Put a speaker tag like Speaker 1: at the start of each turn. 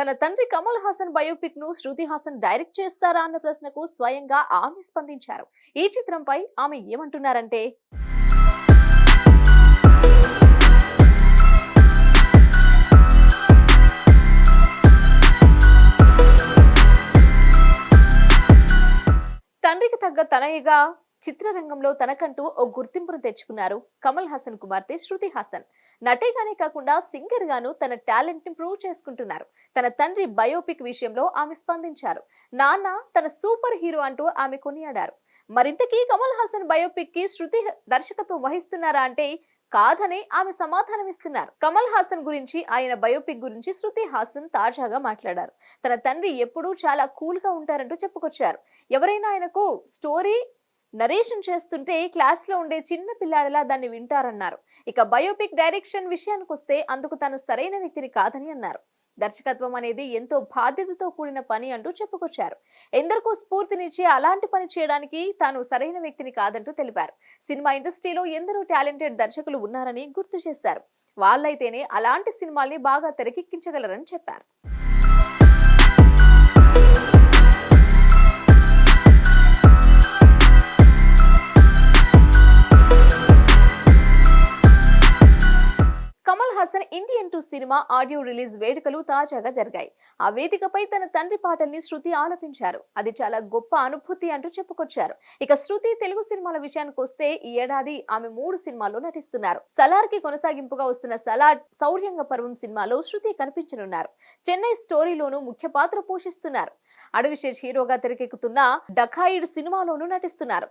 Speaker 1: తన తండ్రి కమల్ హాసన్ బయోపిక్ను శృతి హాసన్ డైరెక్ట్ చేస్తారా అన్న ప్రశ్నకు స్వయంగా ఆమె స్పందించారు. ఈ చిత్రంపై ఆమె ఏమంటున్నారంటే తండ్రికి తగ్గ తనయ్యగా చిత్రరంగంలో తనకంటూ ఓ గుర్తింపును తెచ్చుకున్నారు కమల్ హాసన్ కుమార్తె శృతి హాసన్. నటిగానే కాకుండా సింగర్ గాను తన టాలెంట్ని ప్రూవ్ చేసుకుంటున్నారు. తన తండ్రి బయోపిక్ విషయంలో ఆమె స్పందించారు. నాన్న తన సూపర్ హీరో అంటూ ఆమె కొనియాడారు. మరింతకీ కమల్ హాసన్ బయోపిక్కి శృతి దర్శకత్వం వహిస్తున్నారా అంటే కాదని ఆమె సమాధానం ఇస్తున్నారు. కమల్ హాసన్ గురించి ఆయన బయోపిక్ గురించి శృతి హాసన్ తాజాగా మాట్లాడారు. తన తండ్రి ఎప్పుడూ చాలా కూల్గా ఉంటారంటూ చెప్పుకొచ్చారు. ఎవరైనా ఆయనకు స్టోరీ నరేషన్ చేస్తుంటే క్లాస్లో ఉండే చిన్న పిల్లాడిలా దాన్ని వింటారన్నారు. ఇక బయోపిక్ డైరెక్షన్ విషయానికి వస్తే అందుకు తాను సరైన వ్యక్తిని కాదని అన్నారు. దర్శకత్వం అనేది ఎంతో బాధ్యతతో కూడిన పని అంటూ చెప్పుకొచ్చారు. ఎందరికో స్ఫూర్తినిచ్చే అలాంటి పని చేయడానికి తాను సరైన వ్యక్తిని కాదంటూ తెలిపారు. సినిమా ఇండస్ట్రీలో ఎందరో టాలెంటెడ్ దర్శకులు ఉన్నారని గుర్తు చేశారు. వాళ్ళైతేనే అలాంటి సినిమాల్ని బాగా తెరకెక్కించగలరని చెప్పారు. Haasan Indian two cinema audio release వేడుకలు తాజాగా జరిగాయి. ఆ వేదికపై తన తండ్రి పాటల్ని శృతి ఆలపించారు. అది చాలా గొప్ప అనుభూతి అంటూ చెప్పుకొచ్చారు. ఇక శృతి తెలుగు సినిమాల విషయానికి వస్తే ఈ ఏడాది ఆమె మూడు సినిమాల్లో నటిస్తున్నారు. సలార్కి కొనసాగింపుగా వస్తున్న సలార్ సౌర్యంగ పర్వం సినిమాలో శృతి కనిపించనున్నారు. చెన్నై స్టోరీలోనూ ముఖ్య పాత్ర పోషిస్తున్నారు. అడవిశేష్ హీరోగా తెరకెక్కుతున్న డఖాయిడ్ సినిమాలోనూ నటిస్తున్నారు.